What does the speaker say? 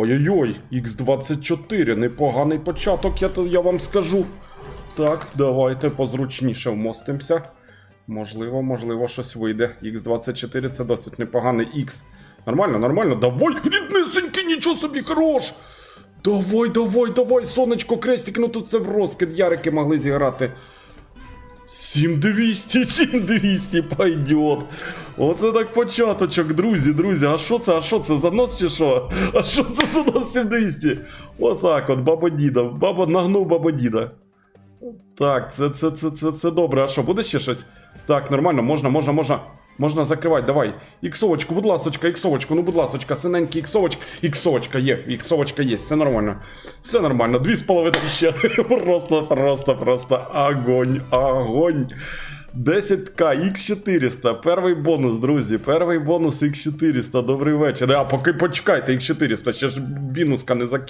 Ой-ой-ой, Х24, непоганий початок, я, я вам скажу. Так, давайте позручніше вмостимося. Можливо, можливо, щось вийде. Х24 це досить непоганий Х. Нормально, нормально. Давай, ріднесенький, нічого собі хорош! Давай, давай, давай, сонечко, крестик, ну тут це в розкид, ярики могли зіграти. 7200, 7200 пойдет. Оце так початочок, друзі, друзі. А що це? А що це? Занос чи що? А що це занос 7200? Отак от, баба діда. Баба нагнув баба діда. Так, це, це, це, це, це добре. А що, буде ще щось? Так, нормально, можна, можна, можна. Можна закривати, давай. Іксовочку, будь ласочка, іксовочку, ну будь ласочка, синенький іксовочка. Іксовочка є, іксовочка є, все нормально. Все нормально, дві з половиною ще. Просто, просто, просто огонь, огонь. 10к, Х400, перший бонус, друзі, перший бонус Х400, добрий вечір. А поки почекайте, Х400, ще ж бінуска не закінчила.